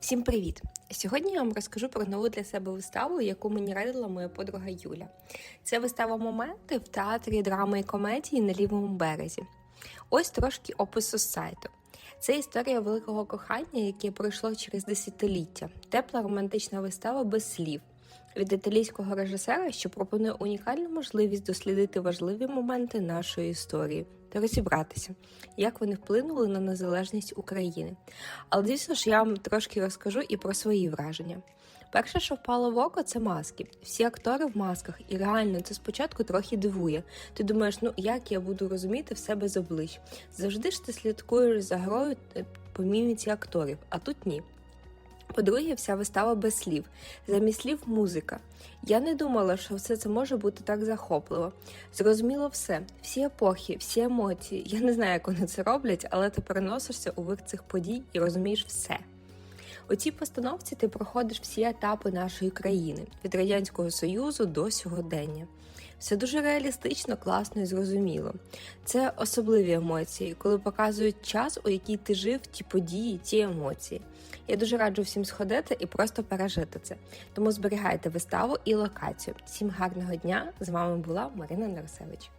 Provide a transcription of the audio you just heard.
Всім привіт! Сьогодні я вам розкажу про нову для себе виставу, яку мені радила моя подруга Юля. Це вистава моменти в театрі драми і комедії на лівому березі. Ось трошки опису сайту. Це історія великого кохання, яке пройшло через десятиліття. Тепла романтична вистава без слів від італійського режисера, що пропонує унікальну можливість дослідити важливі моменти нашої історії та розібратися, як вони вплинули на незалежність України. Але звісно ж, я вам трошки розкажу і про свої враження. Перше, що впало в око, це маски. Всі актори в масках, і реально це спочатку трохи дивує. Ти думаєш, ну як я буду розуміти в себе з облич? Завжди ж ти слідкуєш за грою е, по міміці акторів, а тут ні. По-друге, вся вистава без слів. Замість слів музика. Я не думала, що все це може бути так захопливо. Зрозуміло все, всі епохи, всі емоції. Я не знаю, як вони це роблять, але ти переносишся у вир цих подій і розумієш все. У цій постановці ти проходиш всі етапи нашої країни від Радянського Союзу до сьогодення. Все дуже реалістично, класно і зрозуміло. Це особливі емоції, коли показують час, у який ти жив, ті події, ті емоції. Я дуже раджу всім сходити і просто пережити це. Тому зберігайте виставу і локацію. Всім гарного дня! З вами була Марина Нарсевич.